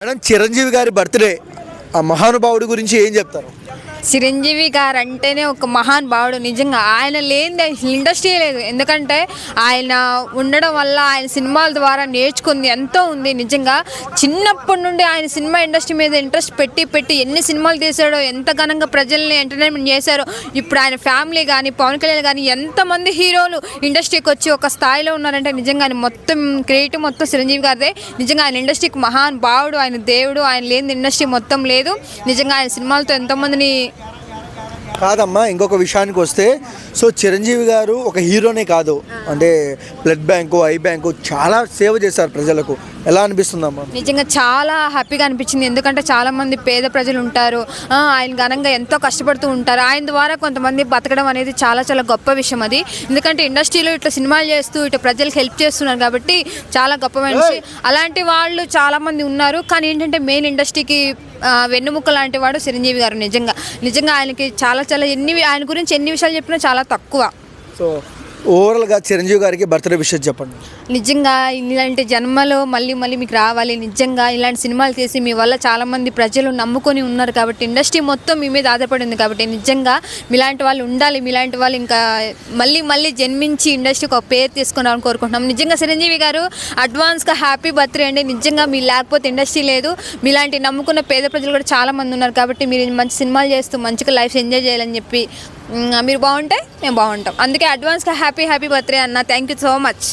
Madam Chiranjeevi గారి birthday ఆ మహానుభావుడి గురించి ఏం చెప్తారు? చిరంజీవి గారు అంటేనే ఒక మహాన్ భావుడు నిజంగా ఆయన లేని ఇండస్ట్రీ లేదు. ఎందుకంటే ఆయన ఉండడం వల్ల ఆయన సినిమాల ద్వారా నేర్చుకుంది ఎంతో ఉంది. నిజంగా చిన్నప్పటి నుండి ఆయన సినిమా ఇండస్ట్రీ మీద ఇంట్రెస్ట్ పెట్టి పెట్టి ఎన్ని సినిమాలు తీసాడో ఎంత ఘనంగా ప్రజల్ని ఎంటర్టైన్మెంట్ చేశారో ఇప్పుడు ఆయన ఫ్యామిలీ కానీ పవన్ కళ్యాణ్ కానీ ఎంతమంది హీరోలు ఇండస్ట్రీకి వచ్చి ఒక స్థాయిలో ఉన్నారంటే నిజంగా ఆయన మొత్తం క్రియేటివ్ మొత్తం చిరంజీవి గారిదే. నిజంగా ఆయన ఇండస్ట్రీకి మహాన్ భావుడు ఆయన దేవుడు ఆయన లేని ఇండస్ట్రీ మొత్తం లేదు. నిజంగా ఆయన సినిమాలతో ఎంతోమందిని కాదమ్మా ఇంకొక విషయానికి వస్తే సో చిరంజీవి గారు ఒక హీరోనే కాదు. అంటే బ్లడ్ బ్యాంకు ఐ బ్యాంకు చాలా సేవ చేశారు ప్రజలకు. ఎలా అనిపిస్తుందమ్మా? నిజంగా చాలా హ్యాపీగా అనిపించింది. ఎందుకంటే చాలా మంది పేద ప్రజలు ఉంటారు. ఆయన ఘనంగా ఎంతో కష్టపడుతూ ఉంటారు. ఆయన ద్వారా కొంతమంది బతకడం అనేది చాలా చాలా గొప్ప విషయం అది. ఎందుకంటే ఇండస్ట్రీలో ఇట్లా సినిమాలు చేస్తూ ఇట్లా ప్రజలకు హెల్ప్ చేస్తున్నారు కాబట్టి చాలా గొప్ప మనిషి. అలాంటి వాళ్ళు చాలా మంది ఉన్నారు. కానీ ఏంటంటే మెయిన్ ఇండస్ట్రీకి ఆ, వెన్నెముక లాంటి వాడు చిరంజీవి గారు నిజంగా. నిజంగా ఆయనకి చాలా చాలా ఎన్ని ఆయన గురించి ఎన్ని విషయాలు చెప్పినా చాలా తక్కువ. సో ఓవరాల్గా చిరంజీవి గారికి బర్త్డే విషయం చెప్పండి. నిజంగా ఇలాంటి జన్మలో మళ్ళీ మళ్ళీ మీకు రావాలి. నిజంగా ఇలాంటి సినిమాలు తీసి మీ వల్ల చాలామంది ప్రజలు నమ్ముకొని ఉన్నారు కాబట్టి ఇండస్ట్రీ మొత్తం మీ మీద ఆధారపడి ఉంది కాబట్టి నిజంగా మీలాంటి వాళ్ళు ఉండాలి. మీలాంటి వాళ్ళు ఇంకా మళ్ళీ మళ్ళీ జన్మించి ఇండస్ట్రీకి ఒక పేరు తీసుకున్నామని కోరుకుంటున్నాం. నిజంగా చిరంజీవి గారు అడ్వాన్స్గా హ్యాపీ బర్త్డే అండి. నిజంగా మీరు లేకపోతే ఇండస్ట్రీ లేదు. మీలాంటి నమ్ముకున్న పేద ప్రజలు కూడా చాలామంది ఉన్నారు కాబట్టి మీరు మంచి సినిమాలు చేస్తూ మంచిగా లైఫ్ ఎంజాయ్ చేయాలని చెప్పి మీరు బాగుంటే మేము బాగుంటాం. అందుకే అడ్వాన్స్గా హ్యాపీ హ్యాపీ బర్త్డే అన్న. Thank you so much